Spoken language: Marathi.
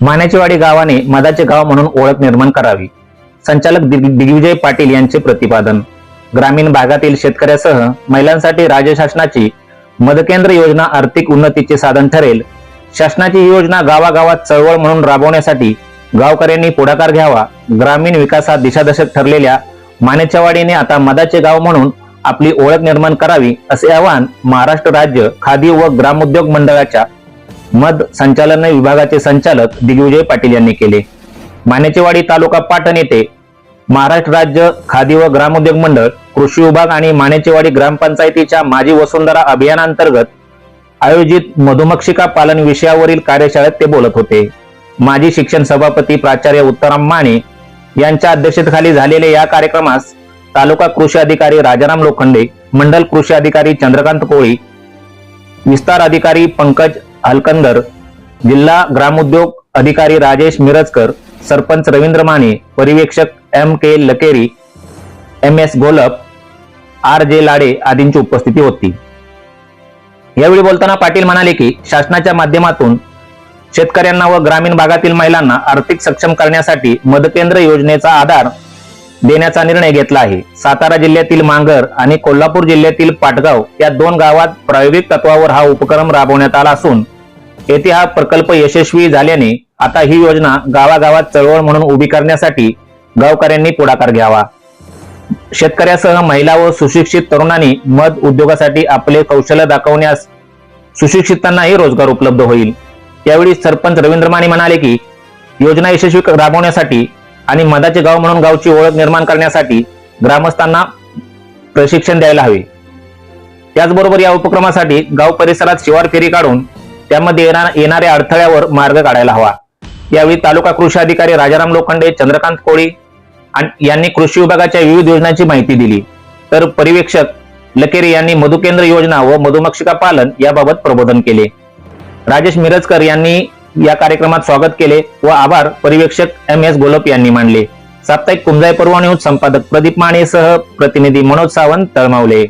माण्याचीवाडी गावाने मदाचे गाव म्हणून ओळख निर्माण करावी. संचालक दिग्विजय पाटील यांचे प्रतिपादन. ग्रामीण भागातील शेतकऱ्यासह महिलांसाठी राज्य शासनाची मदकेंद्र योजना आर्थिक उन्नतीचे साधन ठरेल. शासनाची ही योजना गावागावात चळवळ म्हणून राबवण्यासाठी गावकऱ्यांनी पुढाकार घ्यावा. ग्रामीण विकासात दिशादशक ठरलेल्या मानेच्यावाडीने आता मदाचे गाव म्हणून आपली ओळख निर्माण करावी असे आवाहन महाराष्ट्र राज्य खादी व ग्रामोद्योग मंडळाच्या मध संचालन विभागाचे संचालक दिग्विजय पाटील यांनी केले. मानेचेवाडी तालुका पाटण येथे महाराष्ट्र राज्य खादी व ग्रामोद्योग मंडळ कृषी विभाग आणि मानेचेवाडी ग्रामपंचायतीच्या माझी वसुंधरा अभियानांतर्गत आयोजित मधुमक्षिका पालन विषयावरील कार्यशाळेत ते बोलत होते. माजी शिक्षण सभापती प्राचार्य उत्तराम माने यांच्या अध्यक्षतेखाली झालेल्या या कार्यक्रमास तालुका कृषी अधिकारी राजाराम लोखंडे मंडल कृषी अधिकारी चंद्रकांत कोळी विस्तार अधिकारी पंकज हलकंदर जिल्हा ग्रामोद्योग अधिकारी Rajesh Mirajkar sarpanch Ravindra Mane परिवेक्षक M K Lakeri M S Golap R J Lade आदींची उपस्थिती होती. यावेळी बोलताना पाटील म्हणाले की शासनाच्या माध्यमातून शेतकऱ्यांना व ग्रामीण भागातील महिलांना आर्थिक सक्षम करण्यासाठी मदकेंद्र योजनेचा आधार देण्याचा निर्णय घेतला आहे. सातारा जिल्ह्यातील मांगर आणि कोल्हापूर जिल्ह्यातील पाटगाव या दोन गावात प्रायोगिक तत्वावर हा उपक्रम राबवण्यात आला असून येथे हा प्रकल्प यशस्वी झाल्याने आता ही योजना गावागावात चळवळ म्हणून उभी करण्यासाठी गावकऱ्यांनी पुढाकार घ्यावा. शेतकऱ्यासह महिला व सुशिक्षित तरुणांनी मध उद्योगासाठी आपले कौशल्य दाखवण्यास सुशिक्षितांनाही रोजगार उपलब्ध होईल. यावेळी सरपंच रवींद्र माने म्हणाले की योजना यशस्वी राबवण्यासाठी आणि मधाचे गाव म्हणून गावची ओळख निर्माण करण्यासाठी ग्रामस्थांना प्रशिक्षण द्यायला हवे. त्याचबरोबर या उपक्रमासाठी गाव परिसरात शिवार फेरी काढून त्यामध्ये येणाऱ्या अडथळ्यावर मार्ग काढायला हवा. यावेळी तालुका कृषी अधिकारी राजाराम लोखंडे चंद्रकांत कोळी यांनी कृषी विभागाच्या विविध योजनांची माहिती दिली. तर पर्यवेक्षक लकेरे यांनी मधुकेंद्र योजना व मधुमक्षिका पालन याबाबत प्रबोधन केले. राजेश मिरजकर यांनी या कार्यक्रमात स्वागत केले व आभार पर्यवेक्षक एम एस गोलप यांनी मानले. साप्ताहिक कुंजाई पर्व न्यूज संपादक प्रदीप माने सह प्रतिनिधी मनोज सावंत तळमावले.